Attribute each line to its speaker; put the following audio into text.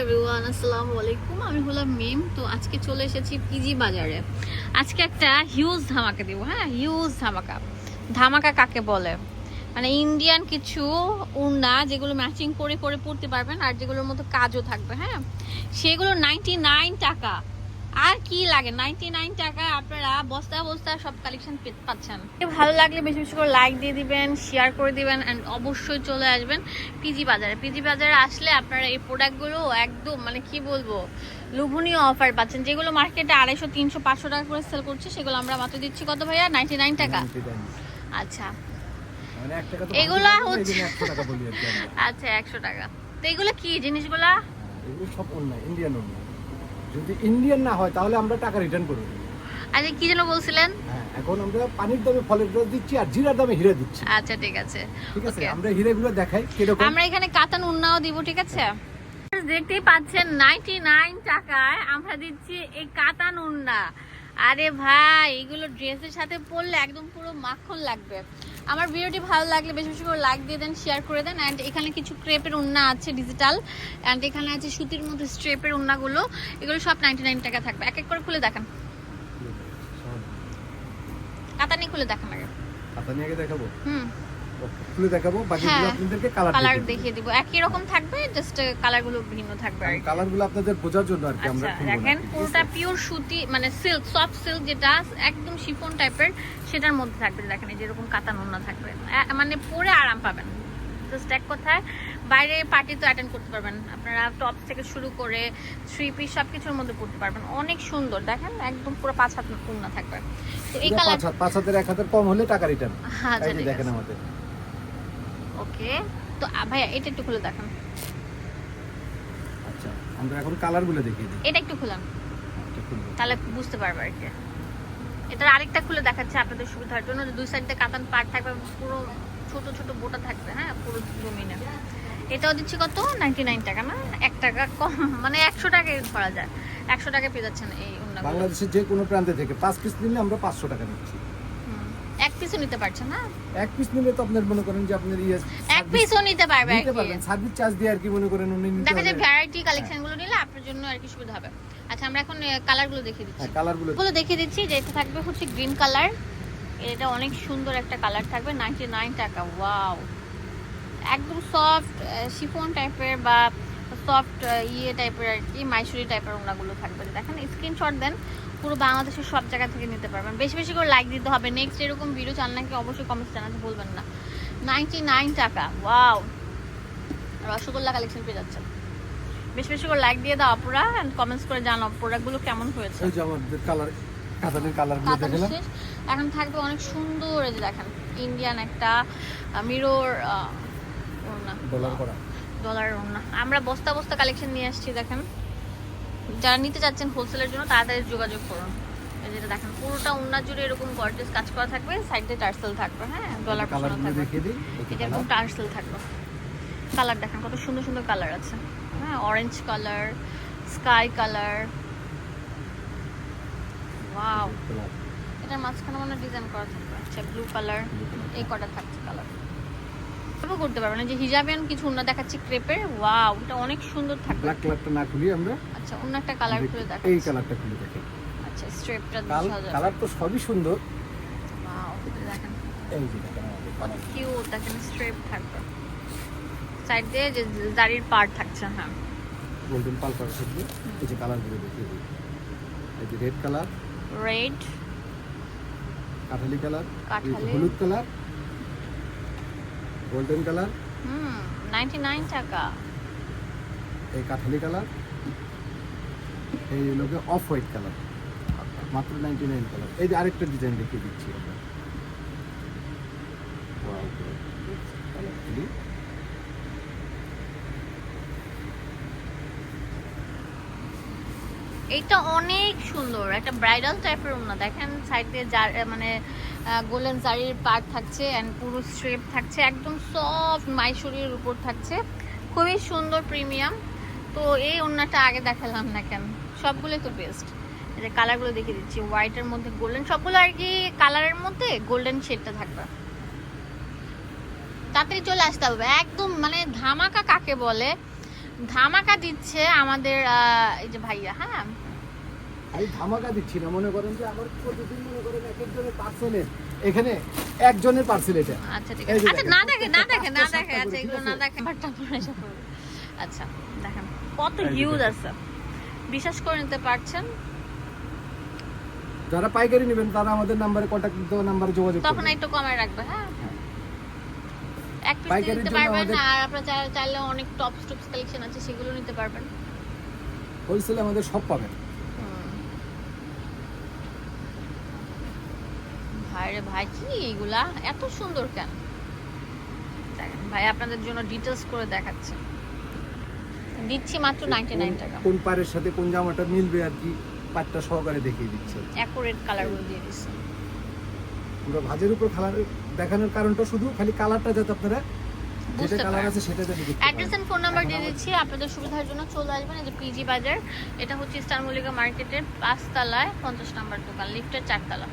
Speaker 1: Everyone আসসালামু আলাইকুম। আমি হলাম মিম। তো আজকে চলে এসেছি পিজি বাজারে। আজকে একটা হিউজ ধামাকা দেবো হ্যাঁ? হিউজ ধামাকা। ধামাকা কাকে বলে? মানে ইন্ডিয়ান কিছু উন্না যেগুলো ম্যাচিং করে করে পড়তে পারবেন আর যেগুলোর মতো কাজও থাকবে হ্যাঁ? সেগুলো নাইনটি নাইন টাকা। আর কি লাগে? নাইনটি নাইন টাকায় আপনারা বস্তা বস্তা সব কালেকশন পাচ্ছেন। ভালো লাগলে বেশি বেশি করে লাইক দিয়ে দিবেন শেয়ার করে দিবেন অ্যান্ড অবশ্যই চলে আসবেন পিজি বাজারে। পিজি বাজারে আসলে আপনারা এই প্রোডাক্টগুলো একদম মানে কি বলব লোভনীয় অফার পাচ্ছেন। যেগুলো মার্কেটে আড়াইশো তিনশো পাঁচশো টাকা করে সেল করছে সেগুলো আমরা মাত্র দিচ্ছি কত ভাইয়া? নাইনটি নাইন টাকা আচ্ছা।
Speaker 2: মানে এক টাকা তো
Speaker 1: এগুলা হচ্ছে-। আচ্ছা একশো টাকা। তো এগুলো কি জিনিসগুলা?
Speaker 2: এগুলো সব অন্যায় ইন্ডিয়ান অন্যায় যদি ইন্ডিয়ান না হয় তাহলে আমরা টাকা রিটার্ন করব।
Speaker 1: আচ্ছা কি যেন বলছিলেন?
Speaker 2: হ্যাঁ এখন আমরা পানির দামে ফলের রস দিচ্ছি আর জিরার দামে হিরে দিচ্ছি।
Speaker 1: আচ্ছা ঠিক আছে।
Speaker 2: ঠিক আছে. আমরা হিরেগুলো দেখাই কীরকম।
Speaker 1: আমরা এখানে কাতান উন্নাও দিব ঠিক আছে? দেখতেই পাচ্ছেন নাইনটি নাইন টাকায় আমরা দিচ্ছি এই কাতান উন্না। আরে ভাই এগুলো ড্রেসের সাথে পরলে একদম পুরো মাখন লাগবে। আমার ভিডিওটি ভালো লাগলে বেশি বেশি করে লাইক দিয়ে দেন শেয়ার করে দেন অ্যান্ড এখানে কিছু ক্রেপের উন্না আছে ডিজিটাল অ্যান্ড এখানে আছে সুতির মধ্যে স্ট্রেপের উন্নাগুলো এগুলো সব নাইনটি নাইন টাকা থাকবে। এক এক করে খুলে দেখান। কাতানি খুলে দেখান আগে।
Speaker 2: হাতা নিয়ে আগে দেখাবো?
Speaker 1: হুম।
Speaker 2: খুলে দেখাবো বাকি
Speaker 1: হ্যাঁ।
Speaker 2: আপনাদেরকে কালার
Speaker 1: কালার দেখিয়ে দিব। একই রকম থাকবে জাস্ট কালারগুলো ভিন্ন থাকবে আর।
Speaker 2: কালারগুলো আপনাদের বোঝার জন্য আর কি আমরা
Speaker 1: আচ্ছা দেখেন পুরোটা পিওর সুতি মানে সিল্ক সফট সিল্ক যেটা একদম শিফন টাইপের সেটার মধ্যে থাকবে দেখেন এই যেরকম কাতান ওড়না থাকবে। মানে পরে আরাম পাবেন। জাস্ট এক কথায় বাইরে পার্টি তো অ্যাটেন্ড করতে পারবেন। আপনারা টপ থেকে শুরু করে থ্রি পিস সব কিছুর মধ্যে পড়তে পারবেন। অনেক সুন্দর দেখেন একদম পুরো পাঁচ হাত ওড়না থাকবে। তো এই কালার
Speaker 2: পাঁচ হাতের এক হাতের কম হলে টাকা রিটার্ন
Speaker 1: আচ্ছা ঠিক
Speaker 2: দেখেন আমাদের।
Speaker 1: ওকে। তো ভাইয়া এটা একটু খুলে দেখান।
Speaker 2: আচ্ছা আমরা এখন কালারগুলো দেখিয়ে দিই।
Speaker 1: এটা একটু খুলান।
Speaker 2: আচ্ছা,
Speaker 1: তাহলে বুঝতে পারবে আর কি। এটার আরেকটা খুলে দেখাচ্ছে আপনাদের সুবিধার জন্য যে দুই সাইডে কাতান পাট থাকবে পুরো ছোট ছোট বোটা থাকবে হ্যাঁ পুরো জমিনে। এটাও দিচ্ছি কত? নাইনটি নাইন টাকা না? এক টাকা কম মানে একশো টাকায় ধরা যায়। একশো টাকায় পেয়ে যাচ্ছেন এই
Speaker 2: বাংলাদেশের যে কোনো প্রান্তে থেকে পাঁচ পিস নিলে আমরা পাঁচশো টাকা নিচ্ছি।
Speaker 1: পিসও নিতে পারছেন না?
Speaker 2: এক পিস নিলে তো আপনার মনে করেন যে আপনার ইয়ে
Speaker 1: এক পিসও নিতে পারবে
Speaker 2: নিতে পারবেন। সার্ভিস চার্জ দিয়ে আর কি মনে করেন উনি নিতে
Speaker 1: দেখা যায় ভ্যারাইটি কালেকশনগুলো নিলে আপনার জন্য আর কি সুবিধা হবে। আচ্ছা আমরা এখন কালারগুলো দেখিয়ে দিচ্ছি।
Speaker 2: হ্যাঁ কালারগুলো
Speaker 1: গুলো দেখিয়ে দিচ্ছি যে এটা থাকবে হচ্ছে গ্রিন কালার এটা অনেক সুন্দর একটা কালার থাকবে নাইনটি নাইন টাকা। ওয়াও একদম সফট শিফন টাইপের বা সফট ইয়ে টাইপের আর কি মাইসুরি টাইপের ওনাগুলো থাকবে। দেখেন স্ক্রিনশট দেন। পুরো বাংলাদেশের সব জায়গা থেকে নিতে পারবেন। বেশি বেশি করে লাইক দিতে হবে। নেক্সট এরকম ভিডিও চান নাকি অবশ্যই কমেন্টস জানাতে ভুলবেন না। নাইনটি নাইন টাকা। ওয়াও রসগোল্লা কালেকশন পেয়ে যাচ্ছেন। বেশি বেশি করে লাইক দিয়ে দাও আপুরা অ্যান্ড কমেন্টস করে জানাও প্রোডাক্টগুলো কেমন হয়েছে।
Speaker 2: এই যে আমাদের কালার কাতানের কালারগুলো দেখালাম।
Speaker 1: এখন থাকবে অনেক সুন্দর এই যে দেখেন ইন্ডিয়ান একটা মিরর
Speaker 2: ডলার করা।
Speaker 1: ডলার আমরা বস্তা বস্তা কালেকশন নিয়ে আসছি দেখেন। যারা নিতে চাচ্ছেন হোলসেলের জন্য তাড়াতাড়ি যোগাযোগ করুন। যেটা দেখেন পুরোটা ওড়না জুড়ে এরকম গর্জেস কাজ করা থাকবে সাইডে টার্সেল থাকবে হ্যাঁ? ডলার বসানো থাকবে। এটা এরকম টার্সেল থাকবে। কালার দেখেন কত সুন্দর সুন্দর কালার আছে। হ্যাঁ orange colour sky colour wow এটার মাঝখানে মনে ডিজাইন করা থাকবে। আচ্ছা ব্লু কালার এই কটা থাকছে কালার করতে পারবেন এই যে হিজাবিয়ান কিছু অন্য দেখাচ্ছি ক্রেপের। ওয়াও এটা অনেক সুন্দর থাকবে
Speaker 2: ব্ল্যাক কালারটা না খুলি আমরা।
Speaker 1: আচ্ছা অন্য একটা কালার খুলে
Speaker 2: দেখি, এই কালারটা খুলে দেখি।
Speaker 1: আচ্ছা স্ট্রেপটা
Speaker 2: কাল
Speaker 1: দেখা যাবে
Speaker 2: কালার তো সবই সুন্দর।
Speaker 1: ওয়াও দেখেন।
Speaker 2: এই যে দেখেন
Speaker 1: কত কিউট দেখেন স্ট্রেপ থাকবে সাইড দিয়ে যে দাড়ির পার্ট থাকছে হ্যাঁ।
Speaker 2: গোল্ডেন পাল করা থাকবে। এই যে কালারগুলো দেখিয়ে দিই এই যে রেড কালার
Speaker 1: রেড
Speaker 2: কাঠালি কালার
Speaker 1: কাঠালি।
Speaker 2: হলুদ colour golden colour
Speaker 1: hmm ninety nine টাকা
Speaker 2: এই কাঠালি কালার এই লোকে অফ হোয়াইট কালার মাত্র নাইনটি নাইন কালার এই যে আরেকটা ডিজাইন দেখিয়ে দিচ্ছি আমরা। Wow,
Speaker 1: এইটা অনেক সুন্দর, একটা ব্রাইডাল টাইপের ওড়না দেখেন সাইডে যার মানে গোল্ডেন জারির পার্ট থাকছে অ্যান্ড পুরো স্ট্রেপ থাকছে, একদম সফট মাইসুরির উপর থাকছে। খুবই সুন্দর প্রিমিয়াম তো এই ওড়নাটা আগে দেখালাম না কেন? সবগুলোই তো বেস্ট যে কালারগুলো দেখিয়ে দিচ্ছি হোয়াইটের মধ্যে গোল্ডেন সবগুলো আর কি কালারের মধ্যে গোল্ডেন শেডটা থাকবে। তাড়াতাড়ি চলে আসতে হবে, একদম মানে ধামাকা কাকে বলে? ধামাকা দিচ্ছে আমাদের এই যে ভাইয়া হ্যাঁ?
Speaker 2: আমি ধামাকা দিচ্ছি না মনে করেন যে আমার প্রতিদিন মনে করেন এক একজনের পার্সেলের এখানে একজনের পার্সেল এটা।
Speaker 1: আচ্ছা ঠিক আছে। আচ্ছা না দেখে না দেখে না দেখে আচ্ছা এগুলো না দেখে বাটটা পরে আচ্ছা দেখেন। কত হিউজ আছে। বিশ্বাস করে নিতে পারছেন?
Speaker 2: যারা পাইকারি নেবেন তারা আমাদের নাম্বারে কন্ট্যাক্ট নাম্বারে যোগাযোগ
Speaker 1: তখন একটু কমে রাখবে হ্যাঁ?
Speaker 2: হ্যাঁ।
Speaker 1: এক পিস নিতে পারবেন আর আপনার চাই- চাইলে অনেক টপ টপস কালেকশন আছে সেগুলো নিতে পারবেন।
Speaker 2: হোলসেলে আমাদের সব পাবেন।
Speaker 1: ভাই রে ভাই কি এইগুলা এত সুন্দর কেন? ভাই আপনাদের জন্য ডিটেলস করে দেখাচ্ছে। দিচ্ছি মাত্র নাইনটি নাইন টাকা।
Speaker 2: কোন পাড়ের সাথে কোন জামাটা মিলবে আর কি পাটটা সহকারে দেখিয়ে দিচ্ছে।
Speaker 1: অ্যাকুরেট কালারগুলো দিয়ে দিচ্ছে।
Speaker 2: পুরো ভাজের উপর কালার দেখানোর কারণটা শুধু খালি কালারটা যাতে আপনারা
Speaker 1: অ্যাড্রেস এন্ড ফোন নাম্বার দিয়ে দিচ্ছি আপনাদের সুবিধার জন্য চলে আসবেন। এই যে পিজি বাজার এটা হচ্ছে ইস্টার মল্লিকা মার্কেটের পাঁচতলায় পঞ্চাশ নাম্বার দোকান লিফটের চারতলা।